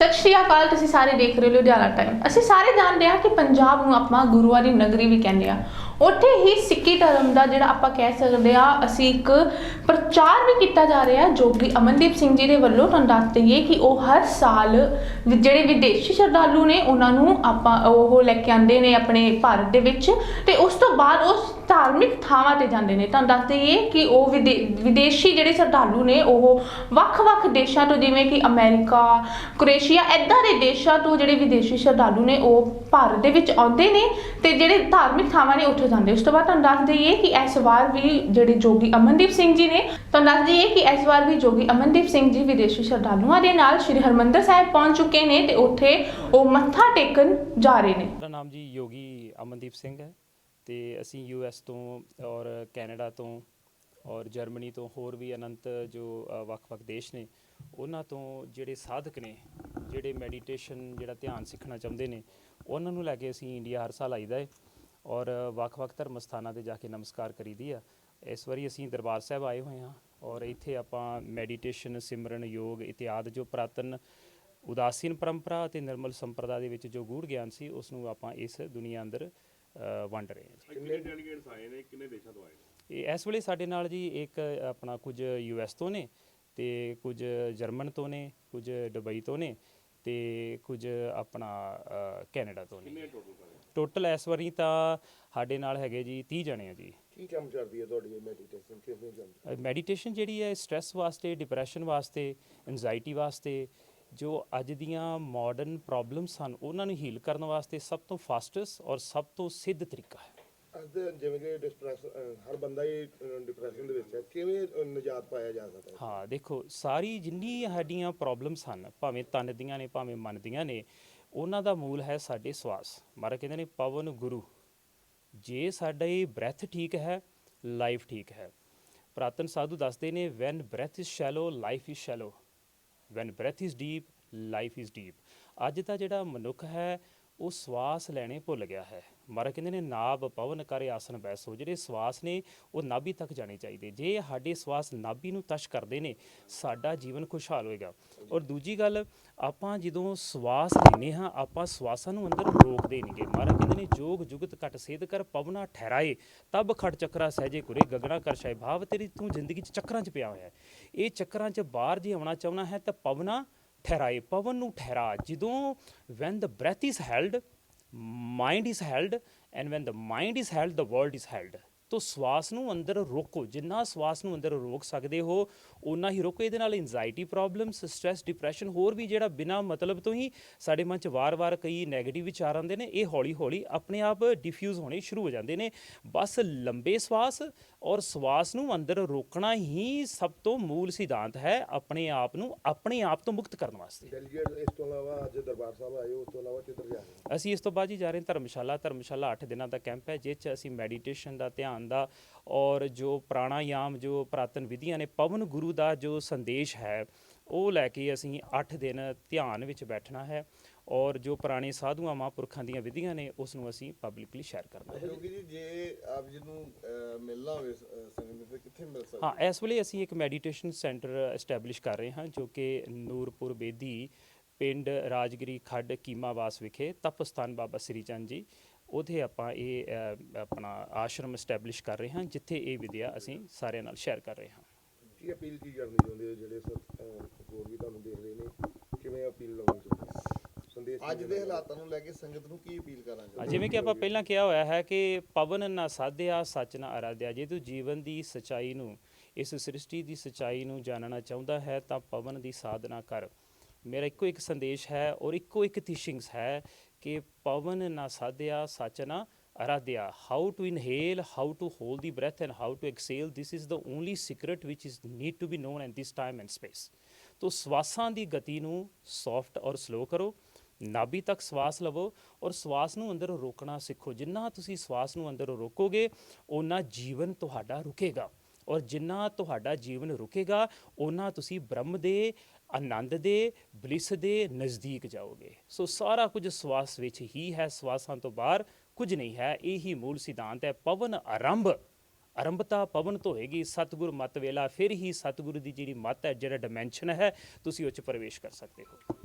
ਸਤਿ ਸ਼੍ਰੀ ਅਕਾਲ, ਤੁਸੀਂ ਸਾਰੇ ਦੇਖ ਰਹੇ ਹੋ ਲੁਧਿਆਣਾ ਟਾਈਮ। ਅਸੀਂ ਸਾਰੇ ਜਾਣਦੇ ਹਾਂ ਕਿ ਪੰਜਾਬ ਨੂੰ ਆਪਾਂ ਗੁਰੂਆਂ ਦੀ ਨਗਰੀ ਵੀ ਕਹਿੰਦੇ ਆ ਉੱਥੇ ਹੀ ਸਿੱਖੀ ਧਰਮ ਦਾ ਜਿਹੜਾ ਆਪਾਂ ਕਹਿ ਸਕਦੇ ਆ ਅਸੀਂ ਇੱਕ ਪ੍ਰਚਾਰ ਵੀ ਕੀਤਾ ਜਾ ਰਿਹਾ ਜੋ ਕਿ ਅਮਨਦੀਪ ਸਿੰਘ ਜੀ ਦੇ ਵੱਲੋਂ ਤੁਹਾਨੂੰ ਦੱਸ ਦਈਏ ਕਿ ਉਹ ਹਰ ਸਾਲ ਜਿਹੜੇ ਵਿਦੇਸ਼ੀ ਸ਼ਰਧਾਲੂ ਨੇ, ਉਹਨਾਂ ਨੂੰ ਆਪਾਂ ਉਹ ਲੈ ਕੇ ਆਉਂਦੇ ਨੇ ਆਪਣੇ ਭਾਰਤ ਦੇ ਵਿੱਚ। ਤੇ ਉਸ ਤੋਂ ਬਾਅਦ ਉਸ ਧਾਰਮਿਕ ਥਾਵਾਂ ਤੇ ਜਾਂਦੇ ਨੇ। ਤੁਹਾਨੂੰ ਦੱਸ ਦਈਏ ਕਿ ਉਹ ਵਿਦੇ- ਵਿਦੇਸ਼ੀ ਜਿਹੜੇ ਸ਼ਰਧਾਲੂ ਨੇ, ਉਹ ਵੱਖ-ਵੱਖ ਦੇਸ਼ਾਂ ਤੋਂ, ਜਿਵੇਂ ਕਿ ਅਮਰੀਕਾ ਕੁਰੇਸ਼ੀਆ ਐਦਾਂ ਦੇ ਦੇਸ਼ਾਂ ਤੋਂ ਜਿਹੜੇ ਵਿਦੇਸ਼ੀ ਸ਼ਰਧਾਲੂ ਨੇ, ਉਹ ਭਾਰਤ ਦੇ ਵਿੱਚ ਆਉਂਦੇ ਨੇ ਤੇ ਜਿਹੜੇ ਧਾਰਮਿਕ ਥਾਵਾਂ ਨੇ, ਉੱਥੇ ਜਾਂਦੇ ਉਸ ਤੋਂ ਬਾਅਦ ਤੁਹਾਨੂੰ ਦੱਸ ਦਈਏ ਕਿ ਇਸ ਵਾਰ ਵੀ ਜਿਹੜੇ ਜੋਗੀ ਅਮਨਦੀਪ ਸਿੰਘ ਜੀ ਨੇ, ਤੁਹਾਨੂੰ ਦੱਸ ਦਈਏ ਕਿ ਇਸ ਵਾਰ ਵੀ ਜੋਗੀ ਅਮਨਦੀਪ ਸਿੰਘ ਜੀ ਵਿਦੇਸ਼ੀ ਸ਼ਰਧਾਲੂਆਂ ਦੇ ਨਾਲ ਸ਼੍ਰੀ ਹਰਮੰਦਰ ਸਾਹਿਬ ਪਹੁੰਚ ਚੁੱਕੇ ਨੇ ਤੇ ਉੱਥੇ ਉਹ ਮੱਥਾ ਟੇਕਣ ਜਾ ਰਹੇ ਨੇ। ਮੇਰਾ ਨਾਮ ਜੀ ਯੋਗੀ ਅਮਨਦੀਪ ਸਿੰਘ ਹੈ। ਤੇ ਅਸੀਂ ਯੂਐਸ ਤੋਂ ਔਰ ਕੈਨੇਡਾ ਤੋਂ ਔਰ ਜਰਮਨੀ ਤੋਂ ਹੋਰ ਵੀ ਅਨੰਤ ਜੋ ਵੱਖ-ਵੱਖ ਦੇਸ਼ ਨੇ, ਉਹਨਾਂ ਤੋਂ ਜਿਹੜੇ ਸਾਧਕ ਨੇ, ਜਿਹੜੇ ਮੈਡੀਟੇਸ਼ਨ ਜਿਹੜਾ ਧਿਆਨ ਸਿੱਖਣਾ ਚਾਹੁੰਦੇ ਨੇ, ਉਹਨਾਂ ਨੂੰ ਲੈ ਕੇ ਅਸੀਂ ਇੰਡੀਆ ਹਰ ਸਾਲ ਆਈਦਾ ਹੈ ਔਰ ਵੱਖ-ਵੱਖ ਧਰਮ ਸਥਾਨਾਂ ਤੇ ਜਾ ਕੇ ਨਮਸਕਾਰ ਕਰੀਦੀ ਆ। ਇਸ ਵਾਰੀ ਅਸੀਂ ਦਰਬਾਰ ਸਾਹਿਬ ਆਏ ਹੋਏ ਹਾਂ ਔਰ ਇੱਥੇ ਆਪਾਂ ਮੈਡੀਟੇਸ਼ਨ ਸਿਮਰਨ, ਯੋਗ ਇਤਿਆਦ ਜੋ ਪ੍ਰਾਤਨ ਉਦਾਸੀਨ ਪਰੰਪਰਾ ਅਤੇ ਨਿਰਮਲ ਸੰਪਰਦਾ ਦੇ ਵਿੱਚ ਜੋ ਗੂੜ ਗਿਆਨ ਸੀ, ਉਸ ਨੂੰ ਆਪਾਂ ਇਸ ਦੁਨੀਆ ਅੰਦਰ ਅ, ਵੰਡ ਰਹੇ ਹਾਂ ਜੀ। ਕਿੰਨੇ ਡੈਲੀਗੇਟਸ ਆਏ ਨੇ? ਕਿੰਨੇ ਦੇਸ਼ਾਂ ਤੋਂ ਆਏ ਨੇ? ਇਹ ਇਸ ਵੇਲੇ ਸਾਡੇ ਨਾਲ ਜੀ ਇੱਕ ਆਪਣਾ ਕੁਝ ਯੂਐਸ ਤੋਂ ਨੇ ਤੇ ਕੁਝ ਜਰਮਨ ਤੋਂ ਨੇ ਕੁਝ ਦੁਬਈ ਤੋਂ ਨੇ ਤੇ ਕੁਝ ਆਪਣਾ ਅ, ਕੈਨੇਡਾ ਤੋਂ ਨੇ। ਕਿੰਨੇ ਟੋਟਲ ਸਾਰੇ ਟੋਟਲ ਇਸ ਵਾਰੀ ਤਾਂ ਸਾਡੇ ਨਾਲ ਹੈਗੇ ਜੀ 30 ਜਣੇ ਆ ਜੀ। ਕੀ ਕੰਮ ਕਰਦੀ ਹੈ ਤੁਹਾਡੀ ਇਹ ਮੈਡੀਟੇਸ਼ਨ ਕਿਵੇਂ ਕੰਮ ਮੈਡੀਟੇਸ਼ਨ ਜਿਹੜੀ ਹੈ ਸਟ੍ਰੈਸ ਵਾਸਤੇ ਡਿਪਰੈਸ਼ਨ ਵਾਸਤੇ ਐਂਜ਼ਾਈਟੀ ਵਾਸਤੇ ਜੋ ਅੱਜ ਦੀਆਂ ਮਾਡਰਨ ਪ੍ਰੋਬਲਮਸ ਹਨ ਉਹਨਾਂ ਨੂੰ ਹੀਲ ਕਰਨ ਵਾਸਤੇ ਸਭ ਤੋਂ ਫਾਸਟੈਸਟ ਔਰ ਸਭ ਤੋਂ ਸਿੱਧ ਤਰੀਕਾ ਹੈ। ਅੱਜ ਦੇ ਜਿਵੇਂ ਕਿ ਡਿਸਟ੍ਰੈਸ ਹਰ ਬੰਦਾ ਹੀ ਡਿਪਰੈਸ਼ਨ ਦੇ ਵਿੱਚ ਹੈ ਕਿਵੇਂ ਨਿਜਾਤ ਪਾਇਆ ਜਾ ਸਕਦਾ ਹੈ? ਹਾਂ ਦੇਖੋ ਸਾਰੀ ਜਿੰਨੀ ਸਾਡੀਆਂ ਪ੍ਰੋਬਲਮਸ ਹਨ ਭਾਵੇਂ ਤਨ ਦੀਆਂ ਨੇ ਭਾਵੇਂ ਮਨ ਦੀਆਂ ਨੇ ਉਹਨਾਂ ਦਾ ਮੂਲ ਹੈ ਸਾਡੇ ਸਵਾਸ। ਮਾਰਾ ਕਹਿੰਦੇ ਨੇ ਪਵਨ ਗੁਰੂ ਜੇ ਸਾਡਾ ਇਹ ਬ੍ਰੈਥ ਠੀਕ ਹੈ ਲਾਈਫ ਠੀਕ ਹੈ। ਪ੍ਰਾਤਨ ਸਾਧੂ ਦੱਸਦੇ ਨੇ when breath is shallow life is shallow when breath is deep life is deep ਅੱਜ ਦਾ ਜਿਹੜਾ ਮਨੁੱਖ ਹੈ, ਉਹ ਸਵਾਸ ਲੈਣੇ ਭੁੱਲ ਗਿਆ ਹੈ। ਮਹਾਰਾਜ ਕਹਿੰਦੇ ਨੇ, ਨਾਭ ਪਵਨ ਕਰੇ ਆਸਨ ਬੈਸੋ। ਜਿਹੜੇ ਸਵਾਸ ਨੇ, ਉਹ ਨਾਭੀ ਤੱਕ ਜਾਣੇ ਚਾਹੀਦੇ। ਜੇ ਸਾਡੇ ਸਵਾਸ ਨਾਭੀ ਨੂੰ ਤਸ਼ ਕਰਦੇ ਨੇ, ਸਾਡਾ ਜੀਵਨ ਖੁਸ਼ਹਾਲ ਹੋਏਗਾ। ਔਰ ਦੂਜੀ ਗੱਲ, ਆਪਾਂ ਜਦੋਂ ਸਵਾਸ ਲੈਨੇ ਹਾਂ, ਆਪਾਂ ਸਵਾਸਾਂ ਨੂੰ ਅੰਦਰ ਰੋਕਦੇ ਨਹੀਂਗੇ। ਮਹਾਰਾਜ ਕਹਿੰਦੇ ਨੇ, ਜੋਗ ਜੁਗਤ ਘਟ ਸੇਧ ਕਰ ਪਵਨਾ ਠਹਿਰਾਏ। ਤਬ ਖੜ ਚੱਕਰਾ ਸਹਿਜੇ ਕੁਰੇ ਗਗਨਾ ਕਰ ਸ਼ਾਇ ਭਾਵ ਤੇਰੀ ਤੂੰ ਜ਼ਿੰਦਗੀ 'ਚ ਚੱਕਰਾਂ 'ਚ ਪਿਆ ਹੋਇਆ ਇਹ ਚੱਕਰਾਂ 'ਚ ਬਾਹਰ ਜੇ ਆਉਣਾ ਚਾਹੁੰਦਾ ਹੈ, ਤਾਂ ਪਵਨਾ ਠਹਿਰਾਏ, ਪਵਨ ਨੂੰ ਠਹਿਰਾ। ਜਦੋਂ when the breath is held mind is held and when the mind is held the world is held ਤੋਂ ਸਵਾਸ ਨੂੰ ਅੰਦਰ ਰੋਕੋ, ਜਿੰਨਾ ਸਵਾਸ ਨੂੰ ਅੰਦਰ ਰੋਕ ਸਕਦੇ ਹੋ ਉਨਾ ਹੀ ਰੋਕੋ। ਇਹਦੇ ਨਾਲ ਐਂਜ਼ਾਇਟੀ ਪ੍ਰੋਬਲਮਸ ਸਟ्रेस ਡਿਪਰੈਸ਼ਨ ਹੋਰ ਵੀ ਜਿਹੜਾ ਬਿਨਾ ਮਤਲਬ ਤੋਂ ਹੀ ਸਾਡੇ ਮਨ 'ਚ ਵਾਰ-ਵਾਰ ਕਈ 네ਗੇਟਿਵ ਵਿਚਾਰ ਆਉਂਦੇ ਨੇ, ਇਹ ਹੌਲੀ-ਹੌਲੀ ਆਪਣੇ ਆਪ ਡਿਫਿਊਜ਼ ਹੋਣੇ ਸ਼ੁਰੂ ਹੋ ਜਾਂਦੇ ਨੇ। ਬਸ ਲੰਬੇ ਸਵਾਸ ਔਰ ਸਵਾਸ ਨੂੰ ਅੰਦਰ ਰੋਕਣਾ ਹੀ ਸਭ ਤੋਂ ਮੂਲ ਸਿਧਾਂਤ ਹੈ ਆਪਣੇ ਆਪ ਨੂੰ, ਆਪਣੇ ਆਪ ਤੋਂ ਮੁਕਤ ਕਰਨ ਵਾਸਤੇ। ਡੈਲੀਗੇਟ ਇਸ ਤੋਂ ਇਲਾਵਾ ਅੱਜ ਦਰਬਾਰ ਸਾਹਿਬ ਆਏ ਉਸ ਤੋਂ ਇਲਾਵਾ ਕਿੱਧਰ ਅਸੀਂ ਇਸ ਤੋਂ ਬਾਅਦ ਜੀ ਜਾ ਰਹੇ ਹਾਂ ਧਰਮਸ਼ਾਲਾ। ਧਰਮਸ਼ਾਲਾ 8 ਦਿਨਾਂ ਦਾ ਕੈਂਪ ਹੈ ਜਿਸ 'ਚ ਅਸੀਂ ਮੈਡੀਟੇਸ਼ਨ ਦਾ ਧਿਆਨ ਦਾ ਔਰ ਜੋ ਪ੍ਰਾਣਾਯਾਮ ਜੋ ਪ੍ਰਾਤਨ ਵਿਧੀਆਂ ਨੇ ਪਵਨ ਗੁਰੂ ਦਾ ਜੋ ਸੰਦੇਸ਼ ਹੈ ਉਹ ਲੈ ਕੇ ਅਸੀਂ 8 ਦਿਨ ਧਿਆਨ ਵਿੱਚ ਬੈਠਣਾ ਹੈ ਔਰ ਜੋ ਪੁਰਾਣੇ ਸਾਧੂਆਂ ਮਹਾਂਪੁਰਖਾਂ ਦੀਆਂ ਵਿਧੀਆਂ ਨੇ ਉਸ ਨੂੰ ਅਸੀਂ ਪਬਲਿਕਲੀ ਸ਼ੇਅਰ ਕਰਨਾ ਹੈ। ਕਿਉਂਕਿ ਜੀ ਜੇ ਆਪ ਜੀ ਨੂੰ ਮਿਲਣਾ ਹੋਵੇ ਸੰਗਤ ਫਿਰ ਕਿੱਥੇ ਮਿਲ ਸਕਦਾ? ਹਾਂ ਇਸ ਵੇਲੇ ਅਸੀਂ ਇੱਕ ਮੈਡੀਟੇਸ਼ਨ ਸੈਂਟਰ ਐਸਟੈਬਲਿਸ਼ ਕਰ ਰਹੇ ਹਾਂ ਜੋ ਕਿ ਨੂਰਪੁਰ ਬੇਦੀ ਪਿੰਡ ਰਾਜਗਰੀ ਖੱਡ ਕੀਮਾਵਾਸ ਵਿਖੇ ਤਪਸਥਾਨ ਬਾਬਾ ਸ੍ਰੀ ਚੰਦ ਜੀ। ਉਥੇ ਆਪਾਂ ਇਹ ਅ, ਆਪਣਾ ਆਸ਼ਰਮ ਐਸਟੈਬਲਿਸ਼ ਕਰ ਰਹੇ ਹਾਂ ਜਿੱਥੇ ਇਹ ਵਿਦਿਆ ਅਸੀਂ ਸਾਰਿਆਂ ਨਾਲ ਸ਼ੇਅਰ ਕਰ ਰਹੇ ਹਾਂ। ਕੀ ਅਪੀਲ ਕੀ ਕਰਨੀ ਚਾਹੁੰਦੇ ਹੋ ਜਿਹੜੇ ਸਰ ਹੋਰ ਵੀ ਤੁਹਾਨੂੰ ਦੇਖ ਰਹੇ ਨੇ? ਕਿਵੇਂ ਅਪੀਲ ਲਾਉਣੀ ਚਾਹੁੰਦੇ ਹੋ? ਸੰਦੇਸ਼ ਅੱਜ ਦੇ? ਹਾਲਾਤਾਂ ਨੂੰ ਲੈ ਕੇ ਸੰਗਤ ਨੂੰ ਕੀ ਅਪੀਲ ਕਰਾਂ ਹਾਂ, ਜਿਵੇਂ ਕਿ ਆਪਾਂ ਪਹਿਲਾਂ ਕਿਹਾ ਹੋਇਆ ਹੈ ਕਿ ਪਵਨ ਨਾ ਸਾਧਿਆ ਸੱਚ ਨਾ ਅਰਾਧਿਆ ਜੇ ਤੂੰ ਜੀਵਨ ਦੀ ਸਚਾਈ ਨੂੰ ਇਸ ਸ੍ਰਿਸ਼ਟੀ ਦੀ ਸਚਾਈ ਨੂੰ ਜਾਣਨਾ ਚਾਹੁੰਦਾ ਹੈ ਤਾਂ ਪਵਨ ਦੀ ਸਾਧਨਾ ਕਰ। ਮੇਰਾ ਇੱਕੋ ਇੱਕ ਸੰਦੇਸ਼ ਹੈ ਔਰ ਇੱਕੋ ਇੱਕ ਟੀਚਿੰਗਸ ਹੈ ਕਿ ਪਵਨ ਨਾ ਸਾਧਿਆ, ਸੱਚ ਨਾ ਅਰਾਧਿਆ। How to inhale how to hold the breath and how to exhale this is the only secret which is need to be known at this time and space. ਤੋ ਸਵਾਸਾਂ ਦੀ ਗਤੀ ਨੂੰ ਸੌਫਟ ਔਰ ਸਲੋ ਕਰੋ, ਨਾਭੀ ਤੱਕ ਸਵਾਸ ਲਵੋ ਔਰ ਸਵਾਸ ਨੂੰ ਅੰਦਰ ਰੋਕਣਾ ਸਿੱਖੋ। ਜਿੰਨਾ ਤੁਸੀਂ ਸਵਾਸ ਨੂੰ ਅੰਦਰ ਰੋਕੋਗੇ, ਓਨਾ ਜੀਵਨ ਤੁਹਾਡਾ ਰੁਕੇਗਾ। ਔਰ ਜਿੰਨਾ ਤੁਹਾਡਾ ਜੀਵਨ ਰੁਕੇਗਾ, ਓਨਾ ਤੁਸੀਂ ਬ੍ਰਹਮ ਦੇ, ਆਨੰਦ ਦੇ, ਬਲਿਸ ਦੇ ਨਜ਼ਦੀਕ ਜਾਓਗੇ। ਸੋ ਸਾਰਾ ਕੁਝ ਸਵਾਸ ਵਿੱਚ ਹੀ ਹੈ, ਸਵਾਸਾਂ ਤੋਂ ਬਾਹਰ ਕੁਝ ਨਹੀਂ ਹੈ। ਇਹੀ ਮੂਲ ਸਿਧਾਂਤ ਹੈ, ਪਵਨ ਆਰੰਭ। ਆਰੰਭਤਾ ਪਵਨ ਤੋਂ ਹੋਏਗੀ, ਸਤਿਗੁਰ ਮਤ ਵੇਲਾ, ਫਿਰ ਹੀ ਸਤਿਗੁਰੂ ਦੀ ਜਿਹੜੀ ਮਤ ਹੈ, ਜਿਹੜਾ ਡਾਈਮੈਂਸ਼ਨ ਹੈ, ਤੁਸੀਂ ਉਹ ਚ ਪ੍ਰਵੇਸ਼ ਕਰ ਸਕਦੇ ਹੋ।